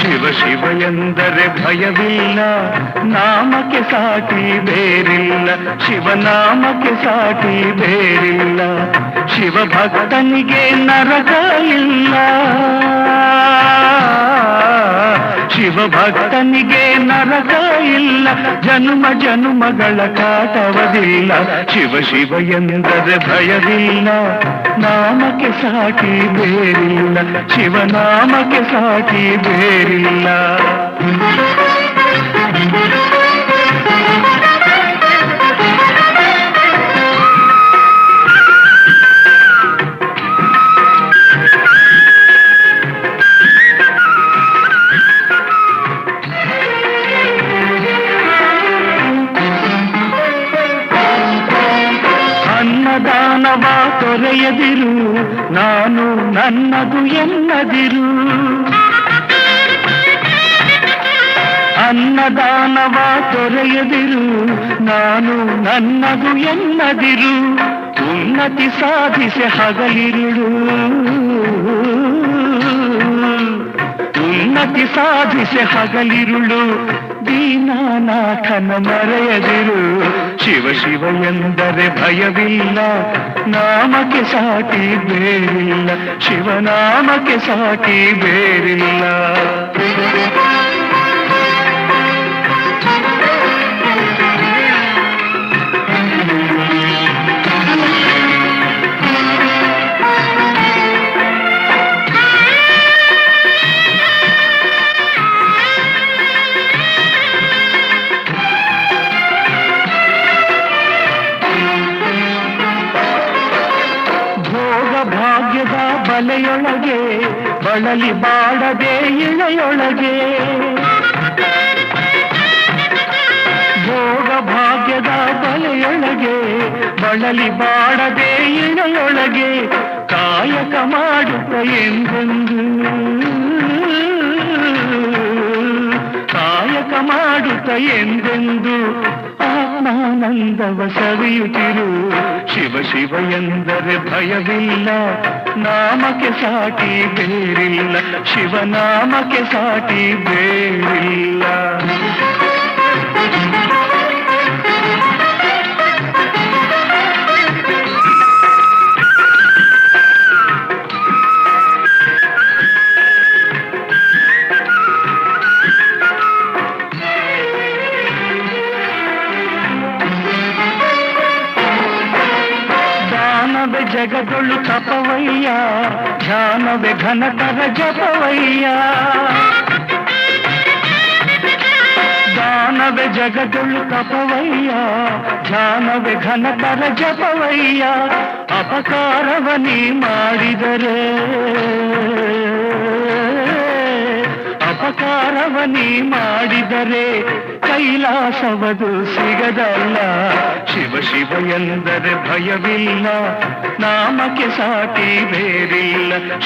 ಶಿವ ಶಿವ ಎಂದರೆ ಭಯವಿಲ್ಲ ನಾಮಕ್ಕೆ ಸಾಟಿ ಬೇರಿಲ್ಲ ಶಿವನಾಮಕ್ಕೆ ಸಾಟಿ ಬೇರಿಲ್ಲ ಶಿವ ಭಕ್ತನಿಗೆ ನರಕ ಇಲ್ಲ. ಶಿವ ಭಕ್ತನಿಗೆ ನರಕ ಇಲ್ಲ ಜನ್ಮ ಜನ್ಮಗಳ ಕಾಟವದಿಲ್ಲ ಶಿವ ಶಿವ ಎಂದರೆ ಭಯವಿಲ್ಲ ನಾಮಕ್ಕೆ ಸಾಟಿ ಬೇರಿಲ್ಲ ಶಿವನಾಮಕ್ಕೆ ಸಾಟಿ ಬೇರಿಲ್ಲ ತೊರೆಯದಿರು ನಾನು ನನ್ನದು ಎನ್ನದಿರು. ಅನ್ನದಾನವ ತೊರೆಯದಿರು ನಾನು ನನ್ನದು ಎನ್ನದಿರು. ಉನ್ನತಿ ಸಾಧಿಸಿ ಹಗಲಿರುಳು. ಉನ್ನತಿ ಸಾಧಿಸಿ ಹಗಲಿರುಳು. ದೀನಾನಾಥನ ಮರೆಯದಿರು. ಶಿವ ಶಿವ ಎಂದರೆ ಭಯವಿಲ್ಲ. ನಾಮಕ್ಕೆ ಸಾಟಿ ಬೇರಿಲ್ಲ. ಶಿವನಾಮಕ್ಕೆ ಸಾಟಿ ಬೇರಿಲ್ಲ. ಬಲೆಯೊಳಗೆ ಬಳಲಿ ಬಾಡದೆ ಇಳೆಯೊಳಗೆ. ಭೋಗ ಭಾಗ್ಯದ ಬಲೆಯೊಳಗೆ, ಬಳಲಿ ಬಾಡದೆ ಇಳೆಯೊಳಗೆ, ಕಾಯಕ ಮಾಡುತ್ತ ಎಂದೆಂದು. ಕಾಯಕ ಮಾಡುತ್ತ ಎಂದೆಂದು. ಆತ್ಮಾನಂದವ ಸವಿಯುತ್ತಿರು. ಶಿವ ಶಿವ ಎಂದರೆ ಭಯವಿಲ್ಲ. ನಾಮಕ್ಕೆ ಸಾಟಿ ಬೇರಿಲ್ಲ. ಶಿವನಾಮಕ್ಕೆ ಸಾಟಿ ಬೇರಿಲ್ಲ. ದಾನವೇ ಜಗದೊಳು ತಪವಯ್ಯ ಧ್ಯಾನವೇ ಘನತರ ಜಪವಯ್ಯ ದಾನವೇ ಜಗದೊಳು ತಪವಯ್ಯ ಧ್ಯಾನವೇ ಘನತರ ಜಪವಯ್ಯ ಅಪಕಾರವ ನೀ ಮಾಡಿದರೆ ಅಪಕಾರವ ನೀ ಮಾಡಿದರೆ ಕೈಲಾಸವದು ಸಿಗದಲ್ಲ ಶಿವ ಶಿವ ಎಂದರೆ ಭಯವಿಲ್ಲ ನಾಮಕ್ಕೆ ಸಾಟಿ ಬೇರಿಲ್ಲ